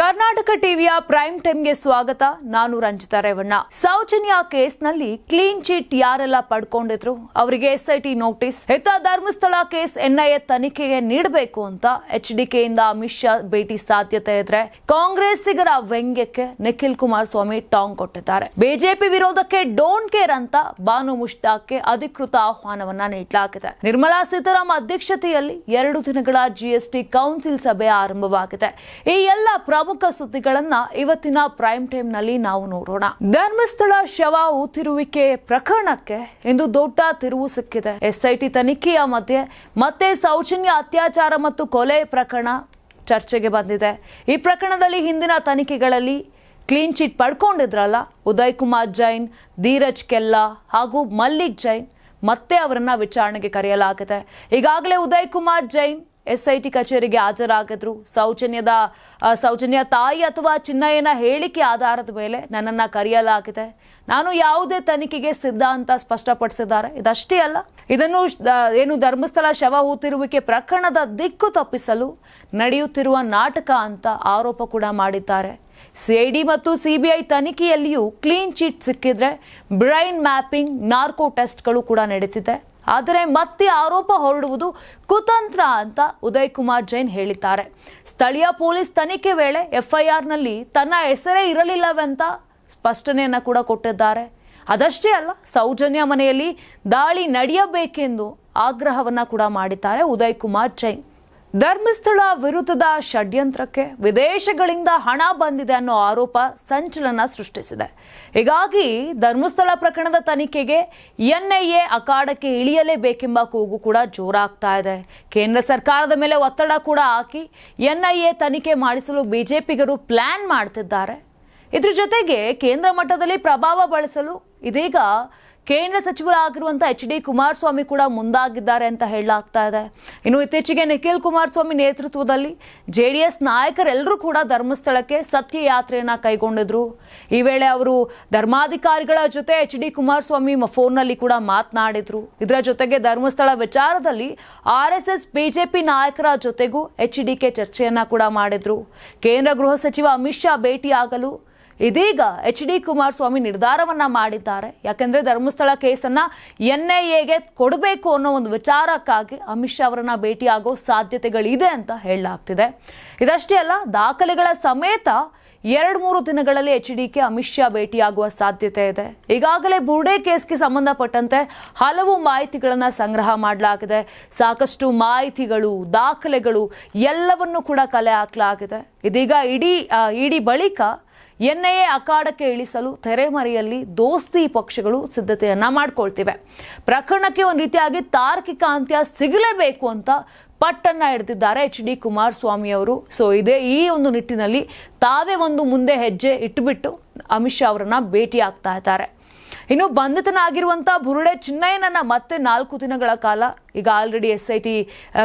ಕರ್ನಾಟಕ ಟಿವಿಯ ಪ್ರೈಮ್ ಟೈಮ್ಗೆ ಸ್ವಾಗತ. ನಾನು ರಂಜಿತಾ ರೇವಣ್ಣ. ಸೌಜನ್ಯ ಕೇಸ್ನಲ್ಲಿ ಕ್ಲೀನ್ ಚಿಟ್ ಯಾರೆಲ್ಲ ಪಡ್ಕೊಂಡಿದ್ರು? ಅವರಿಗೆ ಎಸ್ಐಟಿ ನೋಟಿಸ್ ಹೆತ ಧರ್ಮಸ್ಥಳ ಕೇಸ್ ಎನ್ಐಎ ತನಿಖೆಗೆ ನೀಡಬೇಕು ಅಂತ ಎಚ್ ಡಿಕೆಯಿಂದ ಅಮಿತ್ ಶಾ ಭೇಟಿ ಸಾಧ್ಯತೆ ಇದ್ರೆ ಕಾಂಗ್ರೆಸ್ಸಿಗರ ವ್ಯಂಗ್ಯಕ್ಕೆ ನಿಖಿಲ್ ಕುಮಾರಸ್ವಾಮಿ ಟಾಂಗ್ ಕೊಟ್ಟಿದ್ದಾರೆ. ಬಿಜೆಪಿ ವಿರೋಧಕ್ಕೆ ಡೋಂಟ್ ಕೇರ್ ಅಂತ ಬಾನು ಮುಷ್ತಾಕ್ಗೆ ಅಧಿಕೃತ ಆಹ್ವಾನವನ್ನ ನೀಡಲಾಗಿದೆ. ನಿರ್ಮಲಾ ಸೀತಾರಾಮ್ ಅಧ್ಯಕ್ಷತೆಯಲ್ಲಿ ಎರಡು ದಿನಗಳ ಜಿಎಸ್ಟಿ ಕೌನ್ಸಿಲ್ ಸಭೆ ಆರಂಭವಾಗಿದೆ. ಈ ಎಲ್ಲ ಪ್ರಮುಖ ಸುದ್ದಿಗಳನ್ನ ಇವತ್ತಿನ ಪ್ರೈಮ್ ಟೈಮ್ನಲ್ಲಿ ನಾವು ನೋಡೋಣ. ಧರ್ಮಸ್ಥಳ ಶವ ಊತಿರುವಿಕೆ ಪ್ರಕರಣಕ್ಕೆ ಇಂದು ದೊಡ್ಡ ತಿರುವು ಸಿಕ್ಕಿದೆ. ಎಸ್ಐಟಿ ತನಿಖೆಯ ಮಧ್ಯೆ ಮತ್ತೆ ಸೌಜನ್ಯ ಅತ್ಯಾಚಾರ ಮತ್ತು ಕೊಲೆ ಪ್ರಕರಣ ಚರ್ಚೆಗೆ ಬಂದಿದೆ. ಈ ಪ್ರಕರಣದಲ್ಲಿ ಹಿಂದಿನ ತನಿಖೆಗಳಲ್ಲಿ ಕ್ಲೀನ್ ಚಿಟ್ ಪಡ್ಕೊಂಡಿದ್ರಲ್ಲ ಉದಯ್ ಕುಮಾರ್ ಜೈನ್, ಧೀರಜ್ ಕೆಲ್ಲಾ ಹಾಗೂ ಮಲ್ಲಿಕ್ ಜೈನ್ ಮತ್ತೆ ಅವರನ್ನ ವಿಚಾರಣೆಗೆ ಕರೆಯಲಾಗಿದೆ. ಈಗಾಗಲೇ ಉದಯ್ ಕುಮಾರ್ ಜೈನ್ ಎಸ್ಐಟಿ ಕಚೇರಿಗೆ ಹಾಜರಾಗಿದ್ರು. ಸೌಜನ್ಯದ ಸೌಜನ್ಯ ತಾಯಿ ಅಥವಾ ಚಿನ್ನಯ್ಯನ ಹೇಳಿಕೆ ಆಧಾರದ ಮೇಲೆ ನನ್ನನ್ನು ಕರೆಯಲಾಗಿದೆ. ನಾನು ಯಾವುದೇ ತನಿಖೆಗೆ ಸಿದ್ಧ ಅಂತ ಸ್ಪಷ್ಟಪಡಿಸಿದ್ದಾರೆ. ಇದಷ್ಟೇ ಅಲ್ಲ, ಇದನ್ನು ಏನು ಧರ್ಮಸ್ಥಳ ಶವ ಹೂತಿರುವಿಕೆ ಪ್ರಕರಣದ ದಿಕ್ಕು ತಪ್ಪಿಸಲು ನಡೆಯುತ್ತಿರುವ ನಾಟಕ ಅಂತ ಆರೋಪ ಕೂಡ ಮಾಡಿದ್ದಾರೆ. ಸಿಐಡಿ ಮತ್ತು ಸಿಬಿಐ ತನಿಖೆಯಲ್ಲಿಯೂ ಕ್ಲೀನ್ ಚೀಟ್ ಸಿಕ್ಕಿದ್ರೆ ಬ್ರೈನ್ ಮ್ಯಾಪಿಂಗ್ ನಾರ್ಕೋ ಟೆಸ್ಟ್ಗಳು ಕೂಡ ನಡೀತಿದೆ. ಆದರೆ ಮತ್ತೆ ಆರೋಪ ಹೊರಡುವುದು ಕುತಂತ್ರ ಅಂತ ಉದಯ್ ಕುಮಾರ್ ಜೈನ್ ಹೇಳಿದ್ದಾರೆ. ಸ್ಥಳೀಯ ಪೊಲೀಸ್ ತನಿಖೆ ವೇಳೆ ಎಫ್ಐಆರ್ನಲ್ಲಿ ತನ್ನ ಹೆಸರೇ ಇರಲಿಲ್ಲವೆಂತ ಸ್ಪಷ್ಟನೆಯನ್ನು ಕೂಡ ಕೊಟ್ಟಿದ್ದಾರೆ. ಅದಷ್ಟೇ ಅಲ್ಲ, ಸೌಜನ್ಯ ಮನೆಯಲ್ಲಿ ದಾಳಿ ನಡೆಯಬೇಕೆಂದು ಆಗ್ರಹವನ್ನ ಕೂಡ ಮಾಡಿದ್ದಾರೆ ಉದಯ್ ಕುಮಾರ್ ಜೈನ್. ಧರ್ಮಸ್ಥಳ ವಿರುದ್ಧದ ಷಡ್ಯಂತ್ರಕ್ಕೆ ವಿದೇಶಗಳಿಂದ ಹಣ ಬಂದಿದೆ ಅನ್ನೋ ಆರೋಪ ಸಂಚಲನ ಸೃಷ್ಟಿಸಿದೆ. ಹೀಗಾಗಿ ಧರ್ಮಸ್ಥಳ ಪ್ರಕರಣದ ತನಿಖೆಗೆ ಎನ್ಐಎ ಅಖಾಡಕ್ಕೆ ಇಳಿಯಲೇಬೇಕೆಂಬ ಕೂಗು ಕೂಡ ಜೋರಾಗ್ತಾ ಇದೆ. ಕೇಂದ್ರ ಸರ್ಕಾರದ ಮೇಲೆ ಒತ್ತಡ ಕೂಡ ಹಾಕಿ ಎನ್ಐಎ ತನಿಖೆ ಮಾಡಿಸಲು ಬಿಜೆಪಿಗರು ಪ್ಲಾನ್ ಮಾಡ್ತಿದ್ದಾರೆ. ಇದ್ರ ಜೊತೆಗೆ ಕೇಂದ್ರ ಮಟ್ಟದಲ್ಲಿ ಪ್ರಭಾವ ಬಳಸಲು ಇದೀಗ ಕೇಂದ್ರ ಸಚಿವರಾಗಿರುವಂತಹ ಎಚ್ ಡಿ ಕುಮಾರಸ್ವಾಮಿ ಕೂಡ ಮುಂದಾಗಿದ್ದಾರೆ ಅಂತ ಹೇಳಲಾಗ್ತಾ ಇದೆ. ಇನ್ನು ಇತ್ತೀಚೆಗೆ ನಿಖಿಲ್ ಕುಮಾರಸ್ವಾಮಿ ನೇತೃತ್ವದಲ್ಲಿ ಜೆ ಡಿ ಎಸ್ ನಾಯಕರೆಲ್ಲರೂ ಕೂಡ ಧರ್ಮಸ್ಥಳಕ್ಕೆ ಸತ್ಯ ಯಾತ್ರೆಯನ್ನ ಕೈಗೊಂಡಿದ್ರು. ಈ ವೇಳೆ ಅವರು ಧರ್ಮಾಧಿಕಾರಿಗಳ ಜೊತೆ ಎಚ್ ಡಿ ಕುಮಾರಸ್ವಾಮಿ ಫೋನ್ನಲ್ಲಿ ಕೂಡ ಮಾತನಾಡಿದ್ರು. ಇದರ ಜೊತೆಗೆ ಧರ್ಮಸ್ಥಳ ವಿಚಾರದಲ್ಲಿ ಆರ್ ಎಸ್ ಎಸ್ ಬಿಜೆಪಿ ನಾಯಕರ ಜೊತೆಗೂ ಎಚ್ ಡಿ ಕೆ ಚರ್ಚೆಯನ್ನ ಕೂಡ ಮಾಡಿದ್ರು. ಕೇಂದ್ರ ಗೃಹ ಸಚಿವ ಅಮಿತ್ ಶಾ ಭೇಟಿಯಾಗಲು ಇದೀಗ ಎಚ್ ಡಿ ಕುಮಾರಸ್ವಾಮಿ ನಿರ್ಧಾರವನ್ನ ಮಾಡಿದ್ದಾರೆ. ಯಾಕೆಂದ್ರೆ ಧರ್ಮಸ್ಥಳ ಕೇಸನ್ನ ಎಗೆ ಕೊಡಬೇಕು ಅನ್ನೋ ಒಂದು ವಿಚಾರಕ್ಕಾಗಿ ಅಮಿತ್ ಶಾ ಅವರನ್ನ ಭೇಟಿಯಾಗೋ ಸಾಧ್ಯತೆಗಳಿದೆ ಅಂತ ಹೇಳಲಾಗ್ತಿದೆ. ಇದಷ್ಟೇ ಅಲ್ಲ, ದಾಖಲೆಗಳ ಸಮೇತ ಎರಡು ಮೂರು ದಿನಗಳಲ್ಲಿ H D K Amit Shah ಭೇಟಿಯಾಗುವ ಸಾಧ್ಯತೆ ಇದೆ. ಈಗಾಗಲೇ ಬುರ್ಡೆ ಕೇಸ್ಗೆ ಸಂಬಂಧಪಟ್ಟಂತೆ ಹಲವು ಮಾಹಿತಿಗಳನ್ನ ಸಂಗ್ರಹ ಮಾಡಲಾಗಿದೆ. ಸಾಕಷ್ಟು ಮಾಹಿತಿಗಳು, ದಾಖಲೆಗಳು ಎಲ್ಲವನ್ನು ಕೂಡ ಕಲೆ ಹಾಕಲಾಗಿದೆ. ಇದೀಗ ಇಡಿ ಇಡೀ ಬಳಿಕ ಎನ್ಐಎ ಅಖಾಡಕ್ಕೆ ಇಳಿಸಲು ತೆರೆಮರೆಯಲ್ಲಿ ದೋಸ್ತಿ ಪಕ್ಷಗಳು ಸಿದ್ಧತೆಯನ್ನ ಮಾಡ್ಕೊಳ್ತಿವೆ. ಪ್ರಕರಣಕ್ಕೆ ಒಂದು ರೀತಿಯಾಗಿ ತಾರ್ಕಿಕ ಅಂತ್ಯ ಸಿಗಲೇಬೇಕು ಅಂತ ಪಟ್ಟನ್ನ ಹಿಡಿದಿದ್ದಾರೆ ಎಚ್ ಡಿ ಕುಮಾರಸ್ವಾಮಿ ಅವರು. ಸೊ ಇದೇ ಈ ಒಂದು ನಿಟ್ಟಿನಲ್ಲಿ ತಾವೇ ಒಂದು ಮುಂದೆ ಹೆಜ್ಜೆ ಇಟ್ಟುಬಿಟ್ಟು ಅಮಿತ್ ಶಾ ಅವರನ್ನ ಭೇಟಿ ಆಗ್ತಾ ಇದ್ದಾರೆ. ಇನ್ನು ಬಂಧಿತನಾಗಿರುವಂತಹ ಬುರುಡೆ ಚಿನ್ನಯ್ಯನನ್ನ ಮತ್ತೆ ನಾಲ್ಕು ದಿನಗಳ ಕಾಲ ಈಗ ಆಲ್ರೆಡಿ ಎಸ್ ಐ ಟಿ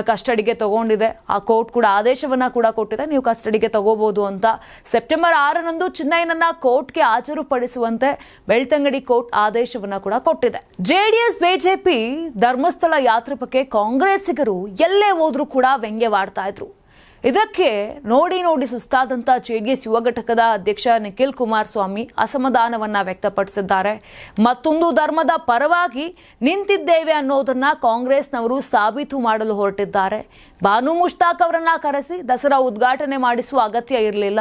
ಕಸ್ಟಡಿಗೆ ತಗೊಂಡಿದೆ. ಆ ಕೋರ್ಟ್ ಕೂಡ ಆದೇಶವನ್ನ ಕೂಡ ಕೊಟ್ಟಿದೆ. ನೀವು ಕಸ್ಟಡಿಗೆ ತಗೋಬಹುದು ಅಂತ ಸೆಪ್ಟೆಂಬರ್ ಆರರಂದು ಚಿನ್ನಯ್ಯನನ್ನ ಕೋರ್ಟ್ಗೆ ಹಾಜರುಪಡಿಸುವಂತೆ ಬೆಳ್ತಂಗಡಿ ಕೋರ್ಟ್ ಆದೇಶವನ್ನ ಕೂಡ ಕೊಟ್ಟಿದೆ. ಜೆಡಿಎಸ್ ಬಿಜೆಪಿ ಧರ್ಮಸ್ಥಳ ಯಾತ್ರೆ ಬಗ್ಗೆ ಕಾಂಗ್ರೆಸ್ಸಿಗರು ಎಲ್ಲೇ ಹೋದ್ರೂ ಕೂಡ ವ್ಯಂಗ್ಯವಾಡ್ತಾ ಇದ್ರು. ಇದಕ್ಕೆ ನೋಡಿ ನೋಡಿ ಸುಸ್ತಾದಂಥ ಜೆಡಿಎಸ್ ಯುವ ಘಟಕದ ಅಧ್ಯಕ್ಷ ನಿಖಿಲ್ ಕುಮಾರಸ್ವಾಮಿ ಅಸಮಾಧಾನವನ್ನ ವ್ಯಕ್ತಪಡಿಸಿದ್ದಾರೆ. ಮತ್ತೊಂದು ಧರ್ಮದ ಪರವಾಗಿ ನಿಂತಿದ್ದೇವೆ ಅನ್ನೋದನ್ನ ಕಾಂಗ್ರೆಸ್ನವರು ಸಾಬೀತು ಮಾಡಲು ಹೊರಟಿದ್ದಾರೆ. ಬಾನು ಮುಷ್ತಾಕ್ ಅವರನ್ನ ಕರೆಸಿ ದಸರಾ ಉದ್ಘಾಟನೆ ಮಾಡಿಸುವ ಅಗತ್ಯ ಇರಲಿಲ್ಲ.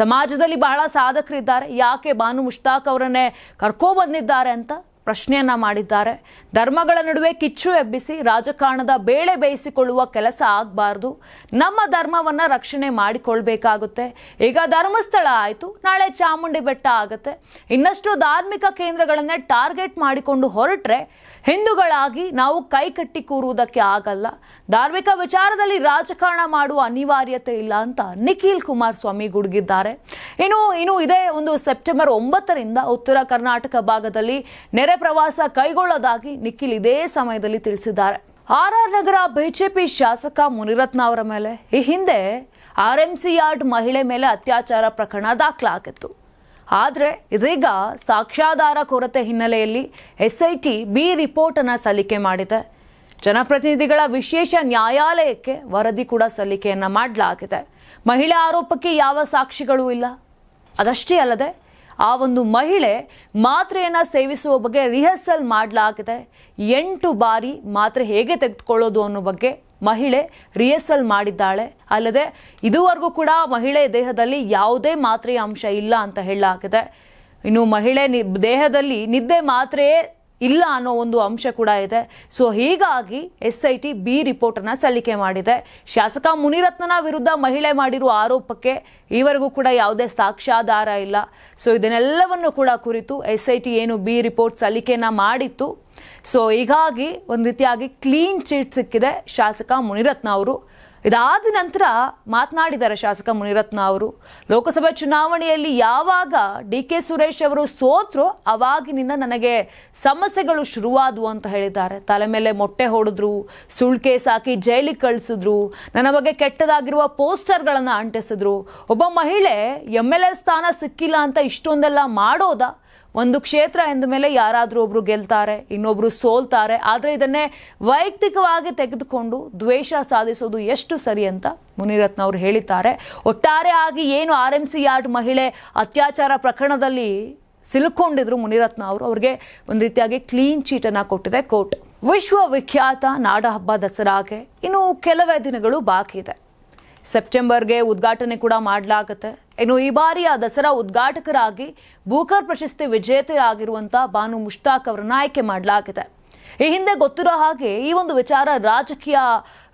ಸಮಾಜದಲ್ಲಿ ಬಹಳ ಸಾಧಕರಿದ್ದಾರೆ. ಯಾಕೆ ಬಾನು ಮುಷ್ತಾಕ್ ಅವರನ್ನೇ ಕರ್ಕೊ ಬಂದಿದ್ದಾರೆ ಅಂತ ಪ್ರಶ್ನೆಯನ್ನ ಮಾಡಿದ್ದಾರೆ. ಧರ್ಮಗಳ ನಡುವೆ ಕಿಚ್ಚು ಎಬ್ಬಿಸಿ ರಾಜಕಾರಣದ ಬೇಳೆ ಬೇಯಿಸಿಕೊಳ್ಳುವ ಕೆಲಸ ಆಗಬಾರ್ದು. ನಮ್ಮ ಧರ್ಮವನ್ನ ರಕ್ಷಣೆ ಮಾಡಿಕೊಳ್ಬೇಕಾಗುತ್ತೆ. ಈಗ ಧರ್ಮಸ್ಥಳ ಆಯಿತು, ನಾಳೆ ಚಾಮುಂಡಿ ಬೆಟ್ಟ ಆಗುತ್ತೆ. ಇನ್ನಷ್ಟು ಧಾರ್ಮಿಕ ಕೇಂದ್ರಗಳನ್ನೇ ಟಾರ್ಗೆಟ್ ಮಾಡಿಕೊಂಡು ಹೊರಟ್ರೆ ಹಿಂದೂಗಳಾಗಿ ನಾವು ಕೈ ಕಟ್ಟಿ ಕೂರುವುದಕ್ಕೆ ಆಗಲ್ಲ. ಧಾರ್ಮಿಕ ವಿಚಾರದಲ್ಲಿ ರಾಜಕಾರಣ ಮಾಡುವ ಅನಿವಾರ್ಯತೆ ಇಲ್ಲ ಅಂತ ನಿಖಿಲ್ ಕುಮಾರಸ್ವಾಮಿ ಗುಡುಗಿದ್ದಾರೆ. ಇನ್ನು ಇನ್ನು ಇದೇ ಒಂದು ಸೆಪ್ಟೆಂಬರ್ ಒಂಬತ್ತರಿಂದ ಉತ್ತರ ಕರ್ನಾಟಕ ಭಾಗದಲ್ಲಿ ನೆರೆ ಪ್ರವಾಸ ಕೈಗೊಳ್ಳೋದಾಗಿ ನಿಖಿಲ್ ಇದೇ ಸಮಯದಲ್ಲಿ ತಿಳಿಸಿದ್ದಾರೆ. ಆರ್ ಆರ್ ನಗರ ಬಿಜೆಪಿ ಶಾಸಕ ಮುನಿರತ್ನ ಅವರ ಮೇಲೆ ಈ ಹಿಂದೆ ಆರ್ ಎಂ ಸಿ ಯಾರ್ಡ್ ಮಹಿಳೆ ಮೇಲೆ ಅತ್ಯಾಚಾರ ಪ್ರಕರಣ ದಾಖಲಾಗಿತ್ತು. ಆದರೆ ಇದೀಗ ಸಾಕ್ಷ್ಯಾಧಾರ ಕೊರತೆ ಹಿನ್ನೆಲೆಯಲ್ಲಿ ಎಸ್ಐಟಿ ಬಿ ರಿಪೋರ್ಟ್ ಅನ್ನು ಸಲ್ಲಿಕೆ ಮಾಡಿದೆ. ಜನಪ್ರತಿನಿಧಿಗಳ ವಿಶೇಷ ನ್ಯಾಯಾಲಯಕ್ಕೆ ವರದಿ ಕೂಡ ಸಲ್ಲಿಕೆಯನ್ನ ಮಾಡಲಾಗಿದೆ. ಮಹಿಳೆ ಆರೋಪಕ್ಕೆ ಯಾವ ಸಾಕ್ಷಿಗಳೂ ಇಲ್ಲ. ಅದಷ್ಟೇ ಅಲ್ಲದೆ ಆ ಒಂದು ಮಹಿಳೆ ಮಾತ್ರೆಯನ್ನು ಸೇವಿಸುವ ಬಗ್ಗೆ ರಿಹರ್ಸಲ್ ಮಾಡಲಾಗಿದೆ. ಎಂಟು ಬಾರಿ ಮಾತ್ರೆ ಹೇಗೆ ತೆಗೆದುಕೊಳ್ಳೋದು ಅನ್ನೋ ಬಗ್ಗೆ ಮಹಿಳೆ ರಿಹರ್ಸಲ್ ಮಾಡಿದ್ದಾಳೆ. ಅಲ್ಲದೆ ಇದುವರೆಗೂ ಕೂಡ ಮಹಿಳೆ ದೇಹದಲ್ಲಿ ಯಾವುದೇ ಮಾತ್ರೆಯ ಅಂಶ ಇಲ್ಲ ಅಂತ ಹೇಳಲಾಗಿದೆ. ಇನ್ನು ಮಹಿಳೆ ದೇಹದಲ್ಲಿ ನಿದ್ದೆ ಮಾತ್ರೆಯೇ ಇಲ್ಲ ಅನ್ನೋ ಒಂದು ಅಂಶ ಕೂಡ ಇದೆ. ಸೊ ಹೀಗಾಗಿ S I T B report ಅನ್ನ ಸಲ್ಲಿಕೆ ಮಾಡಿದೆ. ಶಾಸಕ ಮುನಿರತ್ನನ ವಿರುದ್ಧ ಮಹಿಳೆ ಮಾಡಿರುವ ಆರೋಪಕ್ಕೆ ಈವರೆಗೂ ಕೂಡ ಯಾವುದೇ ಸಾಕ್ಷ್ಯಾಧಾರ ಇಲ್ಲ. ಸೊ ಇದನ್ನೆಲ್ಲವನ್ನು ಕೂಡ ಕುರಿತು ಎಸ್ ಐ ಟಿ ಏನು ಬಿ ರಿಪೋರ್ಟ್ ಸಲ್ಲಿಕೆಯನ್ನ ಮಾಡಿತ್ತು. ಸೊ ಹೀಗಾಗಿ ಒಂದು ರೀತಿಯಾಗಿ ಕ್ಲೀನ್ ಚೀಟ್ ಸಿಕ್ಕಿದೆ ಶಾಸಕ ಮುನಿರತ್ನ ಅವರು. ಇದಾದ ನಂತರ ಮಾತನಾಡಿದ್ದಾರೆ ಶಾಸಕ ಮುನಿರತ್ನ ಅವರು. ಲೋಕಸಭೆ ಚುನಾವಣೆಯಲ್ಲಿ ಯಾವಾಗ ಡಿ ಕೆ ಸುರೇಶ್ ಅವರು ಸೋತ್ರು ಅವಾಗಿನಿಂದ ನನಗೆ ಸಮಸ್ಯೆಗಳು ಶುರುವಾದವು ಅಂತ ಹೇಳಿದ್ದಾರೆ. ತಲೆ ಮೇಲೆ ಮೊಟ್ಟೆ ಹೊಡೆದ್ರು ಸುಳ್ಕೆ ಸಾಕಿ ಜೈಲಿಗೆ ಕಳಿಸಿದ್ರು, ನನ್ನ ಬಗ್ಗೆ ಕೆಟ್ಟದಾಗಿರುವ ಪೋಸ್ಟರ್ಗಳನ್ನು ಅಂಟಿಸಿದ್ರು. ಒಬ್ಬ ಮಹಿಳೆ ಎಂ ಎಲ್ ಎ ಸ್ಥಾನ ಸಿಕ್ಕಿಲ್ಲ ಅಂತ ಇಷ್ಟೊಂದೆಲ್ಲ ಮಾಡೋದಾ? ಒಂದು ಕ್ಷೇತ್ರ ಎಂದ ಮೇಲೆ ಯಾರಾದರೂ ಒಬ್ರು ಗೆಲ್ತಾರೆ, ಇನ್ನೊಬ್ರು ಸೋಲ್ತಾರೆ, ಆದರೆ ಇದನ್ನೇ ವೈಯಕ್ತಿಕವಾಗಿ ತೆಗೆದುಕೊಂಡು ದ್ವೇಷ ಸಾಧಿಸೋದು ಎಷ್ಟು ಸರಿ ಅಂತ ಮುನಿರತ್ನ ಅವರು ಹೇಳಿದ್ದಾರೆ. ಒಟ್ಟಾರೆ ಆಗಿ ಏನು ಆರ್ ಎಂ ಸಿ ಯಾರ್ಡ್ ಮಹಿಳೆ ಅತ್ಯಾಚಾರ ಪ್ರಕರಣದಲ್ಲಿ ಸಿಲುಕೊಂಡಿದ್ರು ಮುನಿರತ್ನ ಅವರು ಅವ್ರಿಗೆ ಒಂದು ರೀತಿಯಾಗಿ ಕ್ಲೀನ್ ಚೀಟನ್ನು ಕೊಟ್ಟಿದೆ ಕೋರ್ಟ್. ವಿಶ್ವವಿಖ್ಯಾತ ನಾಡಹಬ್ಬ ದಸರಾಗೆ ಇನ್ನು ಕೆಲವೇ ದಿನಗಳು ಬಾಕಿ ಇದೆ ಸೆಪ್ಟೆಂಬರ್ಗೆ ಉದ್ಘಾಟನೆ ಕೂಡ ಮಾಡಲಾಗುತ್ತೆ. ಇನ್ನು ಈ ಬಾರಿಯ ದಸರಾ ಉದ್ಘಾಟಕರಾಗಿ ಬೂಕರ್ ಪ್ರಶಸ್ತಿ ವಿಜೇತರಾಗಿರುವಂಥ ಬಾನು ಮುಷ್ತಾಕ್ ಅವರನ್ನು ಆಯ್ಕೆ ಮಾಡಲಾಗಿದೆ ಈ ಹಿಂದೆ ಗೊತ್ತಿರೋ ಹಾಗೆ ಈ ಒಂದು ವಿಚಾರ ರಾಜಕೀಯ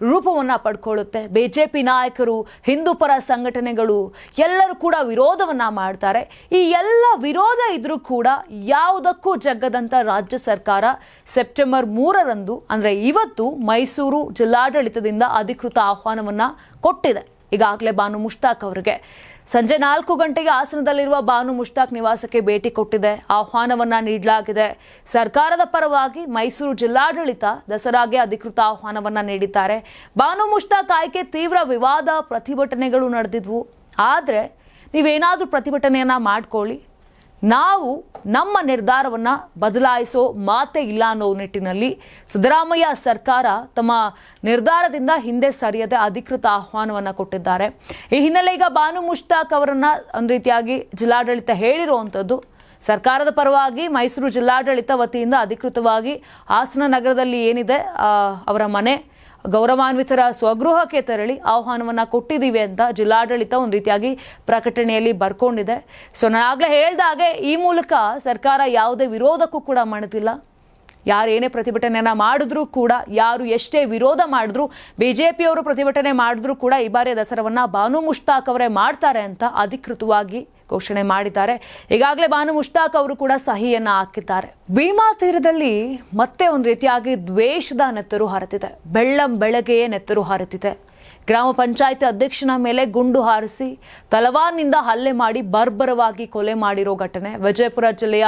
ರೂಪವನ್ನು ಪಡ್ಕೊಳ್ಳುತ್ತೆ. ಬಿಜೆಪಿ ನಾಯಕರು, ಹಿಂದೂ ಪರ ಸಂಘಟನೆಗಳು ಎಲ್ಲರೂ ಕೂಡ ವಿರೋಧವನ್ನ ಮಾಡ್ತಾರೆ. ಈ ಎಲ್ಲ ವಿರೋಧ ಇದ್ರೂ ಕೂಡ ಯಾವುದಕ್ಕೂ ಜಗ್ಗದಂಥ ರಾಜ್ಯ ಸರ್ಕಾರ ಸೆಪ್ಟೆಂಬರ್ ಮೂರರಂದು, ಅಂದ್ರೆ ಇವತ್ತು ಮೈಸೂರು ಜಿಲ್ಲಾಡಳಿತದಿಂದ ಅಧಿಕೃತ ಆಹ್ವಾನವನ್ನ ಕೊಟ್ಟಿದೆ. ಈಗಾಗಲೇ ಬಾನು ಮುಷ್ತಾಕ್ ಅವರಿಗೆ. ಸಂಜೆ ನಾಲ್ಕು ಗಂಟೆಗೆ ಹಾಸನದಲ್ಲಿರುವ ಬಾನು ಮುಷ್ತಾಕ್ ನಿವಾಸಕ್ಕೆ ಭೇಟಿ ಕೊಟ್ಟಿದೆ. ಆಹ್ವಾನವನ್ನ ನೀಡಲಾಗಿದೆ. ಸರ್ಕಾರದ ಪರವಾಗಿ ಮೈಸೂರು ಜಿಲ್ಲಾಡಳಿತ ದಸರಾಗೆ ಅಧಿಕೃತ ಆಹ್ವಾನವನ್ನ ನೀಡಿದ್ದಾರೆ. ಬಾನು ಮುಷ್ತಾಕ್ ಆಯ್ಕೆ ತೀವ್ರ ವಿವಾದ ಪ್ರತಿಭಟನೆಗಳು ನಡೆದಿದ್ವು. ಆದರೆ ನೀವೇನಾದರೂ ಪ್ರತಿಭಟನೆಯನ್ನ ಮಾಡ್ಕೊಳ್ಳಿ. ನಾವು ನಮ್ಮ ನಿರ್ಧಾರವನ್ನು ಬದಲಾಯಿಸೋ ಮಾತೇ ಇಲ್ಲ ಅನ್ನೋ ನಿಟ್ಟಿನಲ್ಲಿ ಸಿದ್ದರಾಮಯ್ಯ ಸರ್ಕಾರ ತಮ್ಮ ನಿರ್ಧಾರದಿಂದ ಹಿಂದೆ ಸರಿಯದೆ ಅಧಿಕೃತ ಆಹ್ವಾನವನ್ನು ಕೊಟ್ಟಿದ್ದಾರೆ. ಈ ಹಿನ್ನೆಲೆ ಈಗ ಬಾನು ಮುಷ್ತಾಕ್ ಅವರನ್ನು ಒಂದು ರೀತಿಯಾಗಿ ಜಿಲ್ಲಾಡಳಿತ ಹೇಳಿರುವಂಥದ್ದು ಸರ್ಕಾರದ ಪರವಾಗಿ ಮೈಸೂರು ಜಿಲ್ಲಾಡಳಿತ ವತಿಯಿಂದ ಅಧಿಕೃತವಾಗಿ ಹಾಸನ ನಗರದಲ್ಲಿ ಏನಿದೆ ಅವರ ಮನೆ ಗೌರವಾನ್ವಿತರ ಸ್ವಗೃಹಕ್ಕೆ ತೆರಳಿ ಆಹ್ವಾನವನ್ನು ಕೊಟ್ಟಿದ್ದೀವಿ ಅಂತ ಜಿಲ್ಲಾಡಳಿತ ಒಂದು ರೀತಿಯಾಗಿ ಪ್ರಕಟಣೆಯಲ್ಲಿ ಬರ್ಕೊಂಡಿದೆ. ಸೊ, ನಾನು ಆಗ್ಲೇ ಹೇಳ್ದಾಗೆ ಈ ಮೂಲಕ ಸರ್ಕಾರ ಯಾವುದೇ ವಿರೋಧಕ್ಕೂ ಕೂಡ ಮಾಡುತ್ತಿಲ್ಲ ಯಾರು ಏನೇ ಪ್ರತಿಭಟನೆಯನ್ನು ಮಾಡಿದ್ರೂ ಕೂಡ, ಯಾರು ಎಷ್ಟೇ ವಿರೋಧ ಮಾಡಿದ್ರು ಪಿಯವರು ಪ್ರತಿಭಟನೆ ಮಾಡಿದ್ರೂ ಕೂಡ ಈ ಬಾರಿಯ ದಸರಾವನ್ನು ಬಾನು ಮುಷ್ತಾಕ್ ಅವರೇ ಮಾಡ್ತಾರೆ ಅಂತ ಅಧಿಕೃತವಾಗಿ ಘೋಷಣೆ ಮಾಡಿದ್ದಾರೆ. ಈಗಾಗಲೇ ಬಾನು ಮುಷ್ತಾಕ್ ಅವರು ಕೂಡ ಸಹಿಯನ್ನ ಹಾಕಿದ್ದಾರೆ. ಭೀಮಾ ತೀರದಲ್ಲಿ ಮತ್ತೆ ಒಂದು ರೀತಿಯಾಗಿ ದ್ವೇಷದ ನೆತ್ತರು ಹಾರುತ್ತಿದೆ. ಬೆಳ್ಳಂ ಬೆಳಗ್ಗೆಯೇ ನೆತ್ತರು ಹಾರುತ್ತಿದೆ. ಗ್ರಾಮ ಪಂಚಾಯತ್ ಅಧ್ಯಕ್ಷನ ಮೇಲೆ ಗುಂಡು ಹಾರಿಸಿ ತಲವಾರ್ನಿಂದ ಹಲ್ಲೆ ಮಾಡಿ ಬರ್ಬರವಾಗಿ ಕೊಲೆ ಮಾಡಿರೋ ಘಟನೆ ವಿಜಯಪುರ ಜಿಲ್ಲೆಯ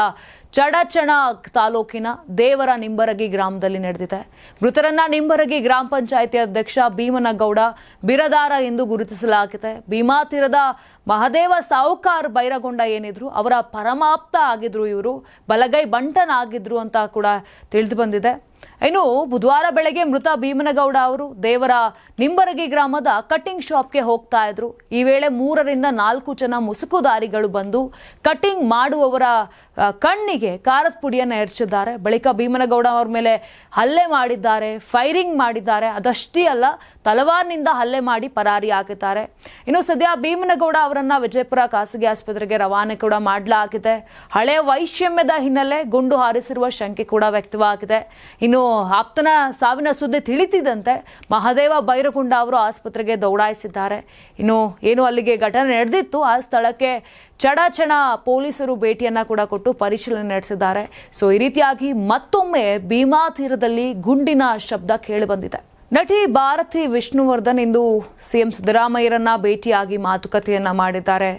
ಚಡಚಣ ತಾಲೂಕಿನ ದೇವರ ನಿಂಬರಗಿ ಗ್ರಾಮದಲ್ಲಿ ನಡೆದಿದೆ. ಮೃತರನ್ನ ನಿಂಬರಗಿ ಗ್ರಾಮ ಪಂಚಾಯತಿ ಅಧ್ಯಕ್ಷ ಭೀಮನಗೌಡ ಬಿರದಾರ ಎಂದು ಗುರುತಿಸಲಾಗಿದೆ. ಭೀಮಾ ತೀರದ ಮಹದೇವ ಸಾಹುಕಾರ್ ಬೈರಗೊಂಡ ಏನಿದ್ರು ಅವರ ಪರಮಾಪ್ತ ಆಗಿದ್ರು ಇವರು ಬಲಗೈ ಬಂಟನ ಆಗಿದ್ರು ಅಂತ ಕೂಡ ತಿಳಿದು ಬಂದಿದೆ. ಇನ್ನು ಬುಧವಾರ ಬೆಳಗ್ಗೆ ಮೃತ ಭೀಮನಗೌಡ ಅವರು ದೇವರ ನಿಂಬರಗಿ ಗ್ರಾಮದ ಕಟಿಂಗ್ ಶಾಪ್ಗೆ ಹೋಗ್ತಾ ಇದ್ರು. ಈ ವೇಳೆ ಮೂರರಿಂದ ನಾಲ್ಕು ಜನ ಮುಸುಕುದಾರಿಗಳು ಬಂದು ಕಟಿಂಗ್ ಮಾಡುವವರ ಆ, ಕಣ್ಣಿಗೆ ಖಾರದ ಪುಡಿಯನ್ನು ಎರಚಿದ್ದಾರೆ. ಬಳಿಕ ಭೀಮನಗೌಡ ಅವರ ಮೇಲೆ ಹಲ್ಲೆ ಮಾಡಿದ್ದಾರೆ, ಫೈರಿಂಗ್ ಮಾಡಿದ್ದಾರೆ. ಅದಷ್ಟೇ ಅಲ್ಲ, ತಲವಾರ್ನಿಂದ ಹಲ್ಲೆ ಮಾಡಿ ಪರಾರಿ ಹಾಕಿದ್ದಾರೆ. ಇನ್ನು ಸದ್ಯ ಭೀಮನಗೌಡ ಅವರನ್ನ ವಿಜಯಪುರ ಖಾಸಗಿ ಆಸ್ಪತ್ರೆಗೆ ರವಾನೆ ಕೂಡ ಮಾಡಲಾಗಿದೆ. ಹಳೆಯ ವೈಷಮ್ಯದ ಹಿನ್ನೆಲೆ ಗುಂಡು ಹಾರಿಸಿರುವ ಶಂಕೆ ಕೂಡ ವ್ಯಕ್ತವಾಗಿದೆ. ಇನ್ನು ಆಪ್ತನ ಸಾವಿನ ಸುದ್ದಿ ತಿಳಿತಿದಂತೆ ಮಹದೇವ ಬೈರಗುಂಡ ಅವರು ಆಸ್ಪತ್ರೆಗೆ ದೌಡಾಯಿಸಿದ್ದಾರೆ. ಇನ್ನು ಏನು ಅಲ್ಲಿಗೆ ಘಟನೆ ನಡೆದಿತ್ತು, ಆ ಸ್ಥಳಕ್ಕೆ ಚಡಚಣ ಪೊಲೀಸರು ಭೇಟಿಯನ್ನ ಕೂಡ ಕೊಟ್ಟು ಪರಿಶೀಲನೆ ನಡೆಸಿದ್ದಾರೆ. ಸೊ ಈ ರೀತಿಯಾಗಿ ಮತ್ತೊಮ್ಮೆ ಭೀಮಾ ತೀರದಲ್ಲಿ ಗುಂಡಿನ ಶಬ್ದ ಕೇಳಿಬಂದಿದೆ ನಟಿ ಭಾರತಿ ವಿಷ್ಣುವರ್ಧನ್ ಇಂದು ಸಿಎಂ ಸಿದ್ದರಾಮಯ್ಯರನ್ನ ಭೇಟಿಯಾಗಿ ಮಾತುಕತೆಯನ್ನ ಮಾಡಿದ್ದಾರೆ.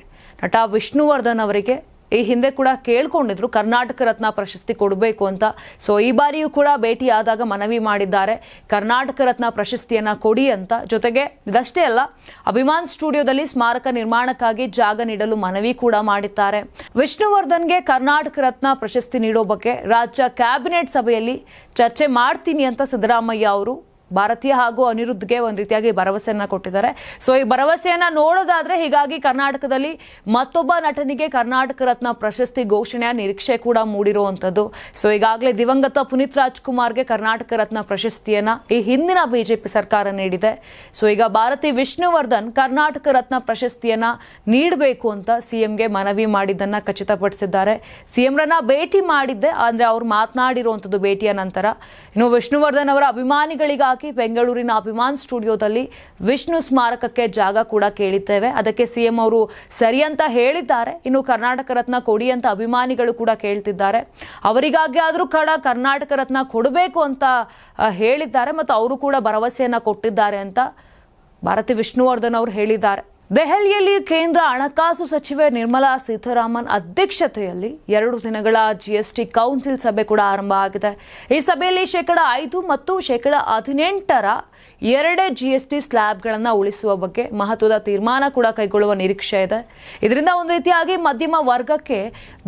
ನಟ ವಿಷ್ಣುವರ್ಧನ್ ಅವರಿಗೆ ಈ ಹಿಂದೆ ಕೂಡ ಕೇಳ್ಕೊಂಡಿದ್ರು, ಕರ್ನಾಟಕ ರತ್ನ ಪ್ರಶಸ್ತಿ ಕೊಡಬೇಕು ಅಂತ. ಸೊ ಈ ಬಾರಿಯೂ ಕೂಡ ಭೇಟಿಯಾದಾಗ ಮನವಿ ಮಾಡಿದ್ದಾರೆ, ಕರ್ನಾಟಕ ರತ್ನ ಪ್ರಶಸ್ತಿಯನ್ನ ಕೊಡಿ ಅಂತ. ಜೊತೆಗೆ ಇದಷ್ಟೇ ಅಲ್ಲ, ಅಭಿಮಾನ್ ಸ್ಟುಡಿಯೋದಲ್ಲಿ ಸ್ಮಾರಕ ನಿರ್ಮಾಣಕ್ಕಾಗಿ ಜಾಗ ನೀಡಲು ಮನವಿ ಕೂಡ ಮಾಡಿದ್ದಾರೆ. ವಿಷ್ಣುವರ್ಧನ್ಗೆ ಕರ್ನಾಟಕ ರತ್ನ ಪ್ರಶಸ್ತಿ ನೀಡೋ ಬಗ್ಗೆ ರಾಜ್ಯ ಕ್ಯಾಬಿನೆಟ್ ಸಭೆಯಲ್ಲಿ ಚರ್ಚೆ ಮಾಡ್ತೀನಿ ಅಂತ ಸಿದ್ದರಾಮಯ್ಯ ಅವರು ಭಾರತೀಯ ಹಾಗೂ ಅನಿರುದ್ಧ್ಗೆ ಒಂದು ರೀತಿಯಾಗಿ ಭರವಸೆಯನ್ನ ಕೊಟ್ಟಿದ್ದಾರೆ. ಸೊ ಈ ಭರವಸೆಯನ್ನ ನೋಡೋದಾದ್ರೆ ಹೀಗಾಗಿ ಕರ್ನಾಟಕದಲ್ಲಿ ಮತ್ತೊಬ್ಬ ನಟನಿಗೆ ಕರ್ನಾಟಕ ರತ್ನ ಪ್ರಶಸ್ತಿ ಘೋಷಣೆಯ ನಿರೀಕ್ಷೆ ಕೂಡ ಮೂಡಿರುವಂತದ್ದು ಸೊ ಈಗಾಗಲೇ ದಿವಂಗತ ಪುನೀತ್ ರಾಜ್ಕುಮಾರ್ಗೆ ಕರ್ನಾಟಕ ರತ್ನ ಪ್ರಶಸ್ತಿಯನ್ನ ಈ ಹಿಂದಿನ ಬಿಜೆಪಿ ಸರ್ಕಾರ ನೀಡಿದೆ. ಸೊ ಈಗ ಭಾರತಿ ವಿಷ್ಣುವರ್ಧನ್ ಕರ್ನಾಟಕ ರತ್ನ ಪ್ರಶಸ್ತಿಯನ್ನ ನೀಡಬೇಕು ಅಂತ ಸಿಎಂಗೆ ಮನವಿ ಮಾಡಿದ್ದನ್ನ ಖಚಿತಪಡಿಸಿದ್ದಾರೆ. ಸಿಎಂರನ್ನ ಭೇಟಿ ಮಾಡಿದ್ದೆ, ಅಂದ್ರೆ ಅವ್ರು ಮಾತನಾಡಿರುವಂತದ್ದು ಭೇಟಿಯ ನಂತರ. ಇನ್ನು ವಿಷ್ಣುವರ್ಧನ್ ಅವರ ಅಭಿಮಾನಿಗಳಿಗಾಗಿ ಬೆಂಗಳೂರಿನ ಅಭಿಮಾನ್ ಸ್ಟುಡಿಯೋದಲ್ಲಿ ವಿಷ್ಣು ಸ್ಮಾರಕಕ್ಕೆ ಜಾಗ ಕೂಡ ಕೇಳಿದ್ದೇವೆ. ಅದಕ್ಕೆ ಸಿಎಂ ಅವರು ಸರಿ ಅಂತ ಹೇಳಿದ್ದಾರೆ. ಇನ್ನು ಕರ್ನಾಟಕ ರತ್ನ ಕೊಡಿ ಅಂತ ಅಭಿಮಾನಿಗಳು ಕೂಡ ಕೇಳ್ತಿದ್ದಾರೆ. ಅವರಿಗಾಗಿ ಆದರೂ ಕೂಡ ಕರ್ನಾಟಕ ರತ್ನ ಕೊಡಬೇಕು ಅಂತ ಹೇಳಿದ್ದಾರೆ. ಮತ್ತು ಅವರು ಕೂಡ ಭರವಸೆಯನ್ನು ಕೊಟ್ಟಿದ್ದಾರೆ ಅಂತ ಭಾರತಿ ವಿಷ್ಣುವರ್ಧನ್ ಅವರು ಹೇಳಿದ್ದಾರೆ. ದೆಹಲಿಯಲ್ಲಿ ಕೇಂದ್ರ ಹಣಕಾಸು ಸಚಿವೆ ನಿರ್ಮಲಾ ಸೀತಾರಾಮನ್ ಅಧ್ಯಕ್ಷತೆಯಲ್ಲಿ ಎರಡು ದಿನಗಳ ಜಿಎಸ್ಟಿ ಕೌನ್ಸಿಲ್ ಸಭೆ ಕೂಡ ಆರಂಭ ಆಗಿದೆ. ಈ ಸಭೆಯಲ್ಲಿ ಶೇಕಡ ಐದು ಮತ್ತು ಶೇಕಡ ಹದಿನೆಂಟರ ಎರಡೇ ಜಿಎಸ್ಟಿ ಸ್ಲ್ಯಾಬ್ಗಳನ್ನು ಉಳಿಸುವ ಬಗ್ಗೆ ಮಹತ್ವದ ತೀರ್ಮಾನ ಕೂಡ ಕೈಗೊಳ್ಳುವ ನಿರೀಕ್ಷೆ ಇದೆ. ಇದರಿಂದ ಒಂದು ರೀತಿಯಾಗಿ ಮಧ್ಯಮ ವರ್ಗಕ್ಕೆ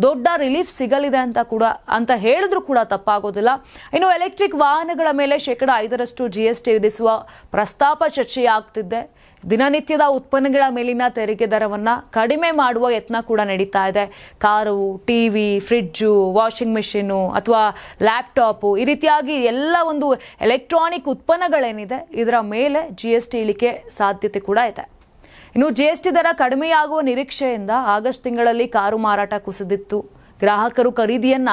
ದೊಡ್ಡ ರಿಲೀಫ್ ಸಿಗಲಿದೆ ಅಂತ ಕೂಡ, ಅಂತ ಹೇಳಿದ್ರೂ ಕೂಡ ತಪ್ಪಾಗೋದಿಲ್ಲ. ಇನ್ನು ಎಲೆಕ್ಟ್ರಿಕ್ ವಾಹನಗಳ ಮೇಲೆ ಶೇಕಡ ಐದರಷ್ಟು ಜಿಎಸ್ಟಿ ವಿಧಿಸುವ ಪ್ರಸ್ತಾಪ ಚರ್ಚೆಯಾಗ್ತಿದ್ದೆ ದಿನನಿತ್ಯದ ಉತ್ಪನ್ನಗಳ ಮೇಲಿನ ತೆರಿಗೆ ದರವನ್ನು ಕಡಿಮೆ ಮಾಡುವ ಯತ್ನ ಕೂಡ ನಡೀತಾ ಇದೆ. Car, T V, fridge, washing machine ಅಥವಾ ಲ್ಯಾಪ್ಟಾಪು ಈ ರೀತಿಯಾಗಿ ಎಲ್ಲ ಒಂದು ಎಲೆಕ್ಟ್ರಾನಿಕ್ ಉತ್ಪನ್ನಗಳೇನಿದೆ, ಇದರ ಮೇಲೆ ಜಿ ಎಸ್ ಟಿ ಇಳಿಕೆ ಸಾಧ್ಯತೆ ಕೂಡ ಇದೆ. ಇನ್ನು ಜಿ ಎಸ್ ಟಿ ದರ ಕಡಿಮೆಯಾಗುವ ನಿರೀಕ್ಷೆಯಿಂದ ಆಗಸ್ಟ್ ತಿಂಗಳಲ್ಲಿ ಕಾರು ಮಾರಾಟ ಕುಸಿದಿತ್ತು. ಗ್ರಾಹಕರು ಖರೀದಿಯನ್ನ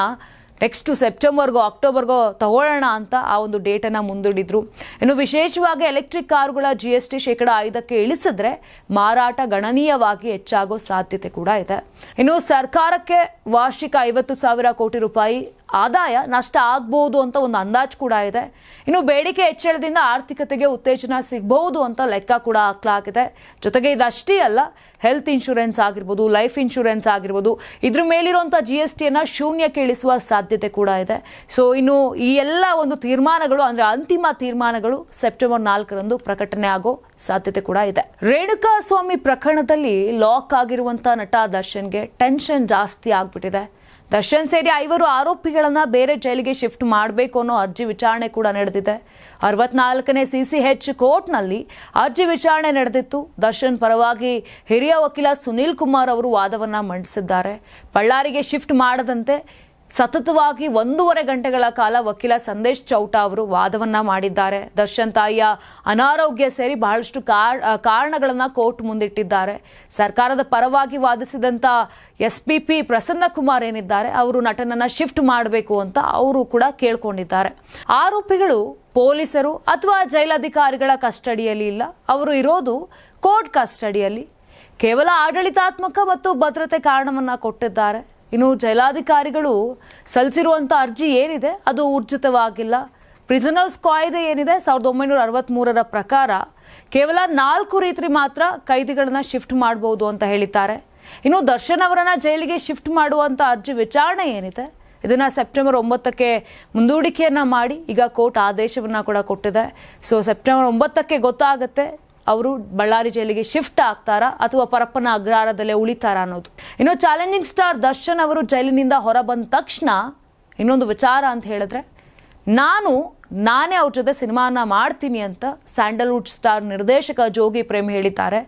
ನೆಕ್ಸ್ಟ್ ಸೆಪ್ಟೆಂಬರ್ಗೋ ಅಕ್ಟೋಬರ್ಗೋ ತಗೊಳ್ಳೋಣ ಅಂತ ಆ ಒಂದು ಡೇಟನ್ನು ಮುಂದೂಡಿದ್ರು. ಇನ್ನು ವಿಶೇಷವಾಗಿ ಎಲೆಕ್ಟ್ರಿಕ್ ಕಾರುಗಳ ಜಿ ಎಸ್ ಟಿ ಶೇಕಡ ಐದಕ್ಕೆ ಇಳಿಸಿದ್ರೆ ಮಾರಾಟ ಗಣನೀಯವಾಗಿ ಹೆಚ್ಚಾಗೋ ಸಾಧ್ಯತೆ ಕೂಡ ಇದೆ. ಇನ್ನು ಸರ್ಕಾರಕ್ಕೆ ವಾರ್ಷಿಕ ಐವತ್ತು ಸಾವಿರ ಕೋಟಿ ರೂಪಾಯಿ ಆದಾಯ ನಷ್ಟ ಆಗ್ಬೋದು ಅಂತ ಒಂದು ಅಂದಾಜು ಕೂಡ ಇದೆ. ಇನ್ನು ಬೇಡಿಕೆ ಹೆಚ್ಚಳದಿಂದ ಆರ್ಥಿಕತೆಗೆ ಉತ್ತೇಜನ ಸಿಗಬಹುದು ಅಂತ ಲೆಕ್ಕ ಕೂಡ ಹಾಕಲಾಗಿದೆ. ಜೊತೆಗೆ ಇದಷ್ಟೇ ಅಲ್ಲ ಹೆಲ್ತ್ ಇನ್ಶೂರೆನ್ಸ್ ಆಗಿರ್ಬೋದು ಲೈಫ್ ಇನ್ಶೂರೆನ್ಸ್ ಆಗಿರ್ಬೋದು, ಇದ್ರ ಮೇಲಿರುವಂಥ ಜಿ ಎಸ್ ಟಿಯನ್ನು ಶೂನ್ಯಕ್ಕೆ ಇಳಿಸುವ ಸಾಧ್ಯತೆ ಕೂಡ ಇದೆ. ಸೊ ಇನ್ನು ಈ ಎಲ್ಲ ಒಂದು ತೀರ್ಮಾನಗಳು, ಅಂದ್ರೆ ಅಂತಿಮ ತೀರ್ಮಾನಗಳು ಸೆಪ್ಟೆಂಬರ್ ನಾಲ್ಕರಂದು ಪ್ರಕಟಣೆ ಆಗೋ ಸಾಧ್ಯತೆ ಕೂಡ ಇದೆ. ರೇಣುಕಾ ಸ್ವಾಮಿ ಪ್ರಕರಣದಲ್ಲಿ ಲಾಕ್ ಆಗಿರುವಂಥ ನಟ ದರ್ಶನ್ಗೆ ಟೆನ್ಷನ್ ಜಾಸ್ತಿ ಆಗ್ಬಿಟ್ಟಿದೆ. ದರ್ಶನ್ ಸೇರಿ ಐವರು ಆರೋಪಿಗಳನ್ನ ಬೇರೆ ಜೈಲಿಗೆ ಶಿಫ್ಟ್ ಮಾಡಬೇಕು ಅನ್ನೋ ಅರ್ಜಿ ವಿಚಾರಣೆ ಕೂಡ ನಡೆದಿದೆ. ಅರವತ್ನಾಲ್ಕನೇ ಸಿಸಿಎಚ್ ಕೋರ್ಟ್ನಲ್ಲಿ ಅರ್ಜಿ ವಿಚಾರಣೆ ನಡೆದಿತ್ತು. ದರ್ಶನ್ ಪರವಾಗಿ ಹಿರಿಯ ವಕೀಲ ಸುನೀಲ್ ಕುಮಾರ್ ಅವರು ವಾದವನ್ನ ಮಂಡಿಸಿದ್ದಾರೆ. ಬಳ್ಳಾರಿಗೆ ಶಿಫ್ಟ್ ಮಾಡದಂತೆ ಸತತವಾಗಿ ಒಂದೂವರೆ ಗಂಟೆಗಳ ಕಾಲ ವಕೀಲ ಸಂದೇಶ್ ಚೌಟ ಅವರು ವಾದವನ್ನ ಮಾಡಿದ್ದಾರೆ. ದರ್ಶನ್ ತಾಯಿಯ ಅನಾರೋಗ್ಯ ಸೇರಿ ಬಹಳಷ್ಟು ಕಾರಣಗಳನ್ನ ಕೋರ್ಟ್ ಮುಂದಿಟ್ಟಿದ್ದಾರೆ. ಸರ್ಕಾರದ ಪರವಾಗಿ ವಾದಿಸಿದಂತ S P P Prasanna Kumar ಏನಿದ್ದಾರೆ, ಅವರು ನಟನನ್ನ ಶಿಫ್ಟ್ ಮಾಡಬೇಕು ಅಂತ ಅವರು ಕೂಡ ಕೇಳ್ಕೊಂಡಿದ್ದಾರೆ. ಆರೋಪಿಗಳು ಪೊಲೀಸರು ಅಥವಾ ಜೈಲಧಿಕಾರಿಗಳ ಕಸ್ಟಡಿಯಲ್ಲಿ ಇಲ್ಲ, ಅವರು ಇರೋದು ಕೋರ್ಟ್ ಕಸ್ಟಡಿಯಲ್ಲಿ. ಕೇವಲ ಆಡಳಿತಾತ್ಮಕ ಮತ್ತು ಭದ್ರತೆ ಕಾರಣವನ್ನ ಕೊಟ್ಟಿದ್ದಾರೆ. ಇನ್ನು ಜೈಲಾಧಿಕಾರಿಗಳು ಸಲ್ಲಿಸಿರುವಂಥ ಅರ್ಜಿ ಏನಿದೆ? ಅದು ಊರ್ಜಿತವಾಗಿಲ್ಲ. ಪ್ರಿಸನರ್ಸ್ ಕಾಯ್ದೆ ಏನಿದೆ? ಸಾವಿರದ ಒಂಬೈನೂರ ಅರವತ್ತ್ಮೂರರ ಪ್ರಕಾರ ಕೇವಲ ನಾಲ್ಕು ರೀತಿ ಮಾತ್ರ ಕೈದಿಗಳನ್ನ ಶಿಫ್ಟ್ ಮಾಡಬಹುದು ಅಂತ ಹೇಳಿದ್ದಾರೆ. ಇನ್ನು ದರ್ಶನ್ ಅವರನ್ನ ಜೈಲಿಗೆ ಶಿಫ್ಟ್ ಮಾಡುವಂಥ ಅರ್ಜಿ ವಿಚಾರಣೆ ಏನಿದೆ? ಇದನ್ನ ಸೆಪ್ಟೆಂಬರ್ ಒಂಬತ್ತಕ್ಕೆ ಮುಂದೂಡಿಕೆಯನ್ನ ಮಾಡಿ ಈಗ ಕೋರ್ಟ್ ಆದೇಶವನ್ನ ಕೂಡ ಕೊಟ್ಟಿದೆ. ಸೊ ಸೆಪ್ಟೆಂಬರ್ ಒಂಬತ್ತಕ್ಕೆ ಗೊತ್ತಾಗುತ್ತೆ. ಅವರು ಬಳ್ಳಾರಿ ಜೈಲಿಗೆ ಶಿಫ್ಟ್ ಆಗ್ತಾರಾ ಅಥವಾ ಪರಪ್ಪನ ಅಗ್ರಹಾರದಲ್ಲೇ ಉಳಿತಾರಾ ಅನ್ನೋದು. ಇನ್ನು ಚಾಲೆಂಜಿಂಗ್ ಸ್ಟಾರ್ ದರ್ಶನ್ ಅವರು ಜೈಲಿನಿಂದ ಹೊರ ಬಂದ ತಕ್ಷಣ ಇನ್ನೊಂದು ವಿಚಾರ ಅಂತ ಹೇಳಿದ್ರೆ ನಾನು, ನಾನೇ ಅವ್ರ ಜೊತೆ ಸಿನಿಮಾನ ಮಾಡ್ತೀನಿ ಅಂತ ಸ್ಯಾಂಡಲ್ವುಡ್ ಸ್ಟಾರ್ ನಿರ್ದೇಶಕ ಜೋಗಿ ಪ್ರೇಮ್ ಹೇಳಿದ್ದಾರೆ.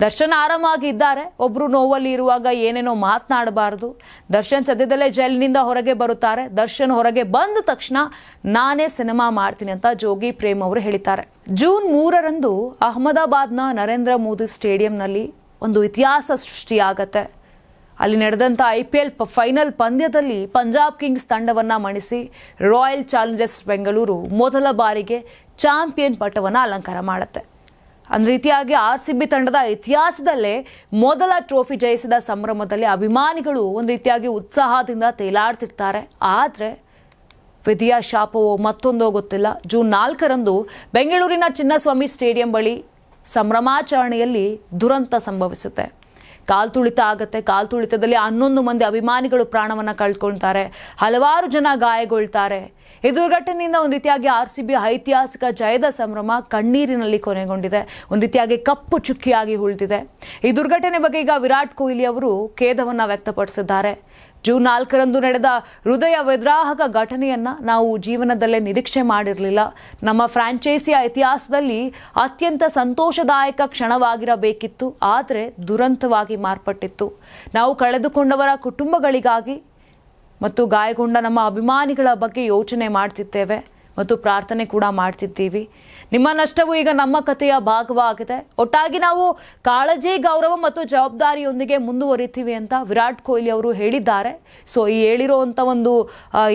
ದರ್ಶನ್ ಆರಾಮಾಗಿ ಇದ್ದಾರೆ ಒಬ್ಬರು ನೋವಲ್ಲಿ ಇರುವಾಗ ಏನೇನೋ ಮಾತನಾಡಬಾರ್ದು. ದರ್ಶನ್ ಸದ್ಯದಲ್ಲೇ ಜೈಲಿನಿಂದ ಹೊರಗೆ ಬರುತ್ತಾರೆ. ದರ್ಶನ್ ಹೊರಗೆ ಬಂದ ತಕ್ಷಣ ನಾನೇ ಸಿನಿಮಾ ಮಾಡ್ತೀನಿ ಅಂತ ಜೋಗಿ ಪ್ರೇಮ್ ಅವರು ಹೇಳಿದ್ದಾರೆ. ಜೂನ್ ಮೂರರಂದು ಅಹಮದಾಬಾದ್ನ ನರೇಂದ್ರ ಮೋದಿ ಸ್ಟೇಡಿಯಂನಲ್ಲಿ ಒಂದು ಇತಿಹಾಸ ಸೃಷ್ಟಿಯಾಗತ್ತೆ. ಅಲ್ಲಿ ನಡೆದಂಥ ಐ ಪಿ ಫೈನಲ್ ಪಂದ್ಯದಲ್ಲಿ ಪಂಜಾಬ್ ಕಿಂಗ್ಸ್ ತಂಡವನ್ನು ಮಣಿಸಿ ರಾಯಲ್ ಚಾಲೆಂಜರ್ಸ್ ಬೆಂಗಳೂರು ಮೊದಲ ಬಾರಿಗೆ ಚಾಂಪಿಯನ್ ಪಟ್ಟವನ್ನು ಅಲಂಕಾರ ಮಾಡುತ್ತೆ. ಅಂದ ರೀತಿಯಾಗಿ ಆರ್ ಸಿ ಬಿ ತಂಡದ ಇತಿಹಾಸದಲ್ಲೇ ಮೊದಲ ಟ್ರೋಫಿ ಜಯಿಸಿದ ಸಂಭ್ರಮದಲ್ಲಿ ಅಭಿಮಾನಿಗಳು ಒಂದು ರೀತಿಯಾಗಿ ಉತ್ಸಾಹದಿಂದ ತೇಲಾಡ್ತಿರ್ತಾರೆ. ಆದರೆ ವಿಧಿಯ ಶಾಪವೋ ಮತ್ತೊಂದೋ ಗೊತ್ತಿಲ್ಲ. ಜೂನ್ ನಾಲ್ಕರಂದು ಬೆಂಗಳೂರಿನ ಚಿನ್ನಸ್ವಾಮಿ ಸ್ಟೇಡಿಯಂ ಬಳಿ ಸಂಭ್ರಮಾಚರಣೆಯಲ್ಲಿ ದುರಂತ ಸಂಭವಿಸುತ್ತೆ. ಕಾಲ್ತುಳಿತ ಆಗತ್ತೆ. ಕಾಲ್ತುಳಿತದಲ್ಲಿ ಹನ್ನೊಂದು ಮಂದಿ ಅಭಿಮಾನಿಗಳು ಪ್ರಾಣವನ್ನು ಕಳ್ಕೊಳ್ತಾರೆ ಹಲವಾರು ಜನ ಗಾಯಗೊಳ್ತಾರೆ. ಈ ದುರ್ಘಟನೆಯಿಂದ ಒಂದು ರೀತಿಯಾಗಿ ಆರ್ ಐತಿಹಾಸಿಕ ಜಯದ ಸಂಭ್ರಮ ಕಣ್ಣೀರಿನಲ್ಲಿ ಕೊನೆಗೊಂಡಿದೆ. ಒಂದು ರೀತಿಯಾಗಿ ಕಪ್ಪು ಚುಕ್ಕಿಯಾಗಿ ಉಳಿದಿದೆ. ಈ ದುರ್ಘಟನೆ ಬಗ್ಗೆ ಈಗ ವಿರಾಟ್ ಕೊಹ್ಲಿ ಅವರು ಖೇದವನ್ನು ವ್ಯಕ್ತಪಡಿಸಿದ್ದಾರೆ. ಜೂನ್ ನಾಲ್ಕರಂದು ನಡೆದ ಹೃದಯ ವಿದ್ರಾಹಕ ಘಟನೆಯನ್ನ ನಾವು ಜೀವನದಲ್ಲೇ ನಿರೀಕ್ಷೆ ಮಾಡಿರಲಿಲ್ಲ. ನಮ್ಮ ಫ್ರಾಂಚೈಸಿಯ ಇತಿಹಾಸದಲ್ಲಿ ಅತ್ಯಂತ ಸಂತೋಷದಾಯಕ ಕ್ಷಣವಾಗಿರಬೇಕಿತ್ತು, ಆದರೆ ದುರಂತವಾಗಿ ಮಾರ್ಪಟ್ಟಿತ್ತು. ನಾವು ಕಳೆದುಕೊಂಡವರ ಕುಟುಂಬಗಳಿಗಾಗಿ ಮತ್ತು ಗಾಯಗೊಂಡ ನಮ್ಮ ಅಭಿಮಾನಿಗಳ ಬಗ್ಗೆ ಯೋಚನೆ ಮಾಡ್ತಿದ್ದೇವೆ ಮತ್ತು ಪ್ರಾರ್ಥನೆ ಕೂಡ ಮಾಡ್ತಿದ್ದೀವಿ. ನಿಮ್ಮ ನಷ್ಟವು ಈಗ ನಮ್ಮ ಕಥೆಯ ಭಾಗವಾಗಿದೆ. ಒಟ್ಟಾಗಿ ನಾವು ಕಾಳಜಿ, ಗೌರವ ಮತ್ತು ಜವಾಬ್ದಾರಿಯೊಂದಿಗೆ ಮುಂದುವರಿತೀವಿ ಅಂತ ವಿರಾಟ್ ಕೊಹ್ಲಿ ಅವರು ಹೇಳಿದ್ದಾರೆ. ಸೊ ಈ ಹೇಳಿರುವಂಥ ಒಂದು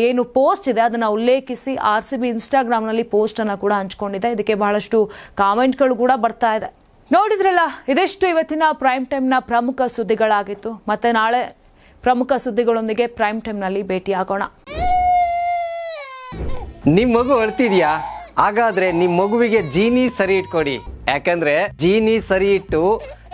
ಏನು ಪೋಸ್ಟ್ ಇದೆ, ಅದನ್ನು ಉಲ್ಲೇಖಿಸಿ ಆರ್ ಸಿ ಬಿ ಇನ್ಸ್ಟಾಗ್ರಾಮ್ನಲ್ಲಿ ಪೋಸ್ಟನ್ನು ಕೂಡ ಹಂಚ್ಕೊಂಡಿದೆ. ಇದಕ್ಕೆ ಬಹಳಷ್ಟು ಕಾಮೆಂಟ್ಗಳು ಕೂಡ ಬರ್ತಾ ಇದೆ. ನೋಡಿದ್ರಲ್ಲ, ಇದಿಷ್ಟು ಇವತ್ತಿನ ಪ್ರೈಮ್ ಟೈಮ್ನ ಪ್ರಮುಖ ಸುದ್ದಿಗಳಾಗಿತ್ತು. ಮತ್ತೆ ನಾಳೆ ಪ್ರಮುಖ ಸುದ್ದಿಗಳೊಂದಿಗೆ ಪ್ರೈಮ್ ಟೈಮ್ನಲ್ಲಿ ಭೇಟಿಯಾಗೋಣ. ನಿಮ್ ಮಗು ಅಳ್ತಿದ್ಯಾ? ಹಾಗಾದ್ರೆ ನಿಮ್ ಮಗುವಿಗೆ ಜೀನಿ ಸರಿ ಇಟ್ಕೊಡಿ. ಯಾಕಂದ್ರೆ ಜೀನಿ ಸರಿ ಇಟ್ಟು